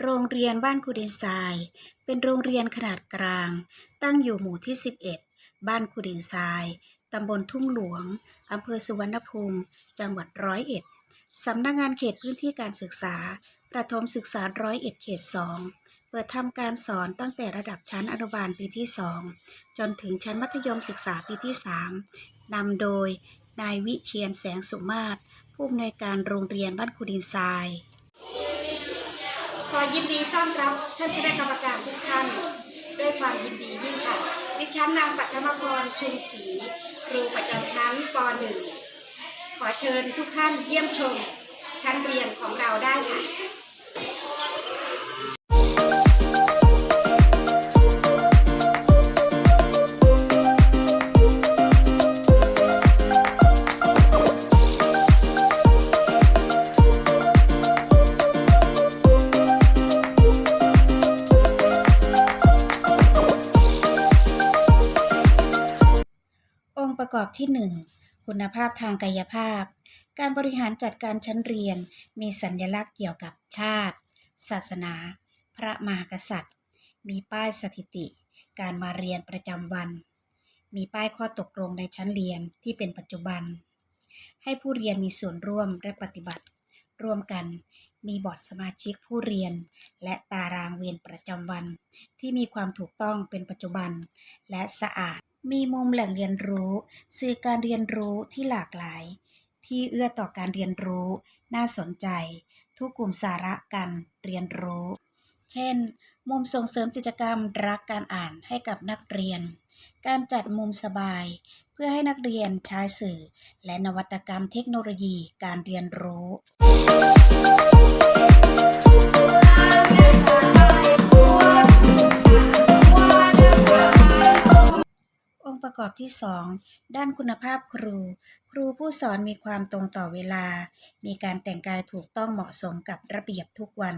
โรงเรียนบ้านคูดินทราย เป็นโรงเรียนขนาดกลาง ตั้งอยู่หมู่ที่ 11 บ้านคูดินทราย ตำบลทุ่งหลวง อำเภอสุวรรณภูมิ จังหวัดร้อยเอ็ด สำนักงานเขตพื้นที่การศึกษา ประถมศึกษาร้อยเอ็ดเขต2เปิดทำการสอนตั้งแต่ระดับชั้นอนุบาลปีที่ 2 จนถึงชั้นมัธยมศึกษาปีที่ 3นำโดยนายวิเชียนแสงสุมาศผู้อำนวยการโรงเรียนบ้านคูดินทราย ขอยินดีต้อนรับท่านคณะกรรมการทุกท่าน ด้วยความยินดียิ่งค่ะ ดิฉันนางปัทมพรชุมศรีครูประจำชั้นป .1 ขอเชิญทุกท่านเยี่ยมชม ชั้นเรียนของเราได้ค่ะ กอบที่ 1 คุณภาพทางกายภาพ การบริหารจัดการชั้นเรียน มีสัญลักษณ์เกี่ยวกับชาติ ศาสนา พระมหากษัตริย์ มีป้ายสถิติ การมาเรียนประจำวัน มีป้ายข้อตกลงในชั้นเรียนที่เป็นปัจจุบัน ให้ผู้เรียนมีส่วนร่วมและปฏิบัติ ร่วมกันมีบอร์ดสมาชิกผู้เรียน และตารางเวรประจำวัน ที่มีความถูกต้องเป็นปัจจุบัน และสะอาด มีมุมแหล่งเรียนรู้สื่อการเรียนรู้ที่หลากหลาย ที่เอื้อต่อการเรียนรู้ น่าสนใจ ทุกกลุ่มสาระการเรียนรู้ เช่น มุมส่งเสริมกิจกรรมรักการอ่านให้กับนักเรียน การจัดมุมสบาย เพื่อให้นักเรียนใช้สื่อ และนวัตกรรมเทคโนโลยีการเรียนรู้ รอบที่ 2 ด้านคุณภาพครู ครูผู้สอนมีความตรงต่อเวลา มีการแต่งกายถูกต้องเหมาะสมกับระเบียบทุกวัน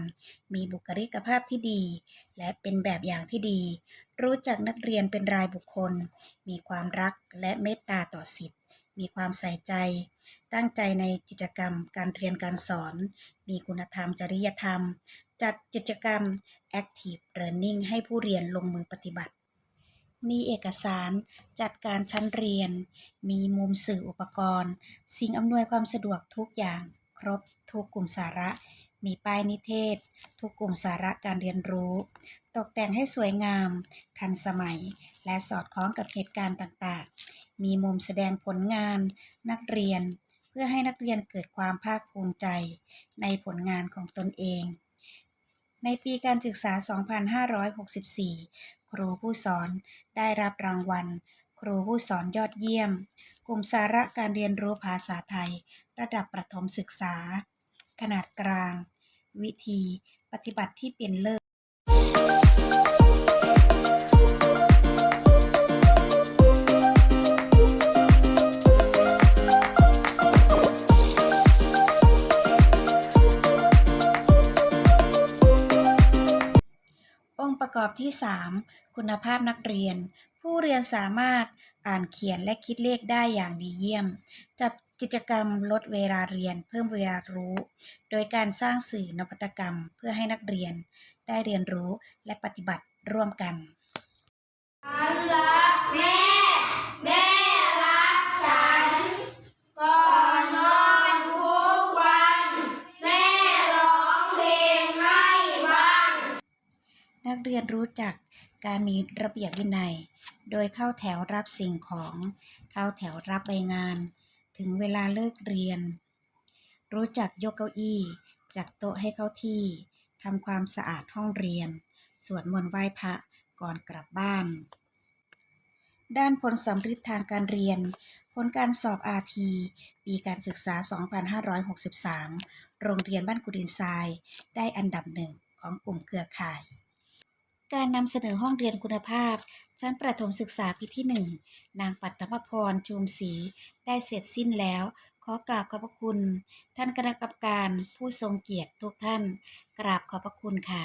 มีบุคลิกภาพที่ดี และเป็นแบบอย่างที่ดี รู้จักนักเรียนเป็นรายบุคคล มีความรักและเมตตาต่อสิทธิ์มีความใส่ใจ ตั้งใจในกิจกรรม การเรียนการสอน มีคุณธรรมจริยธรรม จัดกิจกรรม Active Learning ให้ผู้เรียนลงมือปฏิบัติ มีเอกสาร จัดการชั้นเรียน มีมุมสื่ออุปกรณ์ สิ่งอำนวยความสะดวกทุกอย่าง ครบทุกกลุ่มสาระ มีป้ายนิเทศ ทุกกลุ่มสาระการเรียนรู้ ตกแต่งให้สวยงาม ทันสมัย และสอดคล้องกับเหตุการณ์ต่างๆ มีมุมแสดงผลงาน นักเรียน เพื่อให้นักเรียนเกิดความภาคภูมิใจ ในผลงานของตนเองในปีการศึกษา 2564 ครูผู้สอนได้รับรางวัล ครูผู้สอนยอดเยี่ยม กลุ่มสาระการเรียนรู้ภาษาไทย ระดับประถมศึกษา ขนาดกลาง วิธี ปฏิบัติที่เป็นเลิศ กอบที่ 3 คุณภาพนักเรียน ผู้เรียนสามารถอ่านเขียนและคิดเลขได้อย่างดีเยี่ยม จัดกิจกรรมลดเวลาเรียน เพิ่มเวลารู้ โดยการสร้างสื่อนวัตกรรมเพื่อให้นักเรียน ได้เรียนรู้และปฏิบัติร่วมกัน เรือแม่ แม่รักฉัน ก่อนนอนทุกวัน แม่ร้องเพลงให้ฟัง นักเรียนรู้จักการมีระเบียบวินัย โดยเข้าแถวรับสิ่งของ เข้าแถวรับใบงาน ถึงเวลาเลิกเรียน รู้จักยกเก้าอี้ จัดโต๊ะให้เข้าที่ทำความสะอาดห้องเรียน สวดมนต์ไหว้พระก่อนกลับบ้าน ด้านผลสำฤทธิ์ทางการเรียน ผลการสอบ RT ปีการศึกษา 2563 โรงเรียนบ้านกุดินทราย ได้อันดับหนึ่งของกลุ่มเครือข่าย การนำเสนอห้องเรียนคุณภาพ ชั้นประถมศึกษาปีที่ 1 นางปัตตมพรชุมศรีได้เสร็จสิ้นแล้ว ขอกราบขอบพระคุณ ท่านคณะกรรมการผู้ทรงเกียรติทุกท่าน กราบขอบพระคุณค่ะ